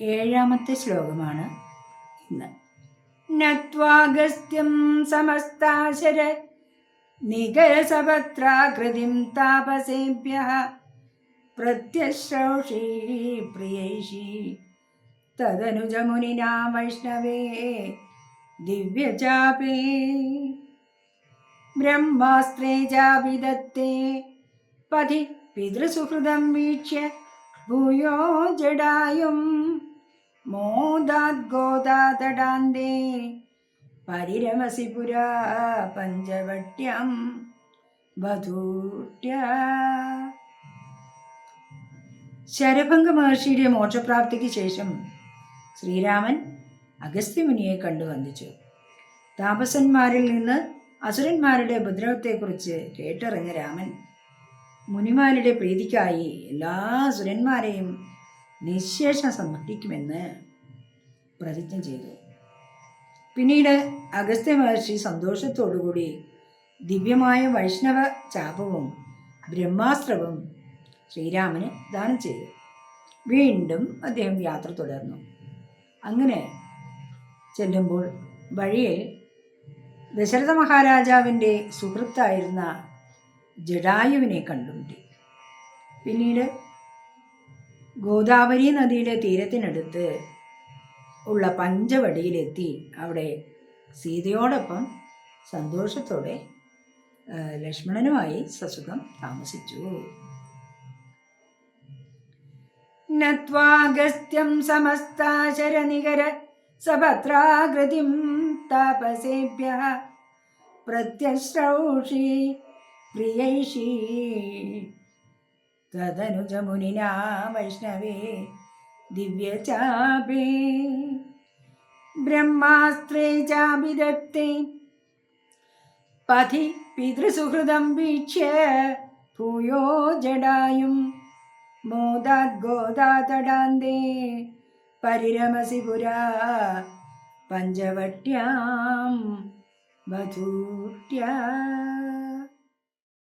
ഏഴാമത്തെ ശ്ലോകമാണ് ഇന്ന്. നത്വാഗസ്ത്യം സമസ്താശര നികരസപത്രാകൃതിം താപസേഭ്യ പ്രത്യശ്രൗഷീ പ്രിയൈഷി തദനുജമുനിനാ വൈഷ്ണവേ ദിവ്യചാപേ ബ്രഹ്മാസ്ത്രേ ചാവിദത്തേ പതി പിതൃസുഹൃതം വീക്ഷ്യ ഭൂയോ ജടായും മോദാദ്ഗോദാതടാന്തേ പരിരമസി പുരാ പഞ്ചവട്യം വധൂട്യ ശരഭംഗ മഹർഷിയുടെ മോക്ഷപ്രാപ്തിക്ക് ശേഷം ശ്രീരാമൻ അഗസ്ത്യമുനിയെ കണ്ടു വന്ദിച്ചു. താപസന്മാരിൽ നിന്ന് അസുരന്മാരുടെ ഉപദ്രവത്തെക്കുറിച്ച് കേട്ടറിഞ്ഞ രാമൻ മുനിമാരുടെ പ്രീതിക്കായി എല്ലാ അസുരന്മാരെയും നിശേഷം സംഹരിക്കുമെന്ന് പ്രതിജ്ഞ ചെയ്തു. പിന്നീട് അഗസ്ത്യ മഹർഷി സന്തോഷത്തോടുകൂടി ദിവ്യമായ വൈഷ്ണവ ചാപവും ബ്രഹ്മാസ്ത്രവും ശ്രീരാമന് ദാനം ചെയ്തു. വീണ്ടും അദ്ദേഹം യാത്ര തുടർന്നു. അങ്ങനെ ചെല്ലുമ്പോൾ വഴിയിൽ ദശരഥ മഹാരാജാവിന്റെ സുഹൃത്തായിരുന്ന ജഡായുവിനെ കണ്ടുമുട്ടി. പിന്നീട് ഗോദാവരി നദിയുടെ തീരത്തിനടുത്ത് ഉള്ള പഞ്ചവടിയിലെത്തി അവിടെ സീതയോടൊപ്പം സന്തോഷത്തോടെ ലക്ഷ്മണനുമായി സസുഖം താമസിച്ചു. നത്വാഗസ്ത്യം സമസ്താശരനികര സഭദ്രാകൃതിം താപസേഭ്യ പ്രത്യശ്രൗഷി പ്രിയൈഷി തദനുജമുനിനാ വൈഷ്ണവേ ദിവ്യചാപേ. ബ്രഹ്മാസ്ത്രേ ചാഭിദത്തേ പഥി പിതൃസുഹൃതം വീക്ഷ്യ ഭൂയോ ജടായും മോദാദ്ഗോദാതടാന്തേ പരിരമസി പുരാ പഞ്ചവട്യാം വധൂട്യ